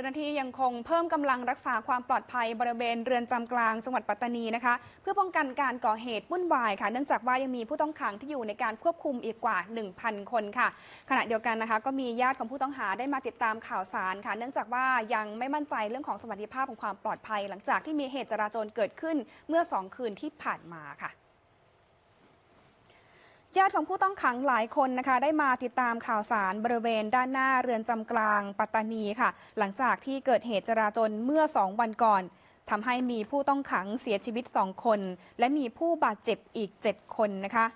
จ้าหน้าที่ยังคงเพิ่มกำลังรักษาความปลอดภัยบริเวณเรือนจำกลางจังหวัดปัตตานีนะคะ เพื่อป้องกันการก่อเหตุวุ่นวายค่ะ เนื่องจากว่ายังมีผู้ต้องขังที่อยู่ในการควบคุมอีกกว่า 1,000 คนค่ะ ขณะเดียวกันนะคะก็มีญาติของผู้ต้องหาได้มาติดตามข่าวสารค่ะ เนื่องจากว่ายังไม่มั่นใจเรื่องของสวัสดิภาพของความปลอดภัย หลังจากที่มีเหตุจราจรเกิดขึ้นเมื่อสองคืนที่ผ่านมาค่ะ ญาติของผู้ต้องขังหลายคนนะคะ ได้มาติดตามข่าวสารบริเวณด้านหน้าเรือนจำกลางปัตตานีค่ะ หลังจากที่เกิดเหตุจราจรเมื่อ 2 วันก่อนทำให้มีผู้ต้องขังเสียชีวิต 2 คน และมีผู้บาดเจ็บอีก 7 คนนะคะ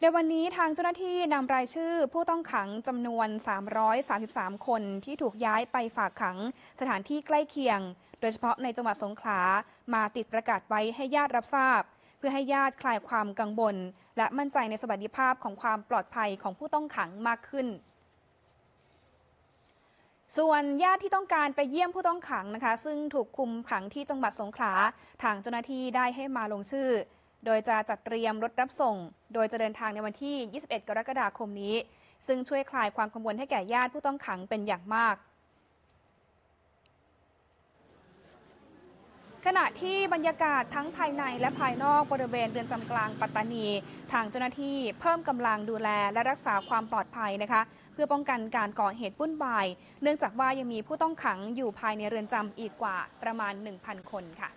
ในวันนี้ทางเจ้าหน้าที่นำรายชื่อผู้ต้องขังจำนวน 333 คนที่ถูกย้ายไปฝากขังสถานที่ใกล้เคียง โดยเฉพาะในจังหวัดสงขลามาติดประกาศไว้ให้ญาติรับทราบ เพื่อให้ญาติคลายความกังวลและมั่นใจในสวัสดิภาพของความปลอดภัยของผู้ต้องขังมากขึ้น ส่วนญาติที่ต้องการไปเยี่ยมผู้ต้องขังนะคะ ซึ่งถูกคุมขังที่จังหวัดสงขลาทางเจ้าหน้าที่ได้ให้มาลงชื่อ โดยจะจัดเตรียมรถรับส่ง โดยจะเดินทางในวันที่ 21 กรกฎาคมนี้ ซึ่งช่วยคลายความกังวลให้แก่ญาติผู้ต้องขังเป็นอย่างมาก ณะที่บรรยากาศทั้งภายในและภายนอกบริเวณเรือนจำกลางปัตตานี ทางเจ้าหน้าที่เพิ่มกำลังดูแลและรักษาความปลอดภัยนะคะ เพื่อป้องกันการก่อเหตุวุ่นวาย เนื่องจากว่ายังมีผู้ต้องขังอยู่ภายในเรือนจำอีกกว่าประมาณ 1,000 คนค่ะ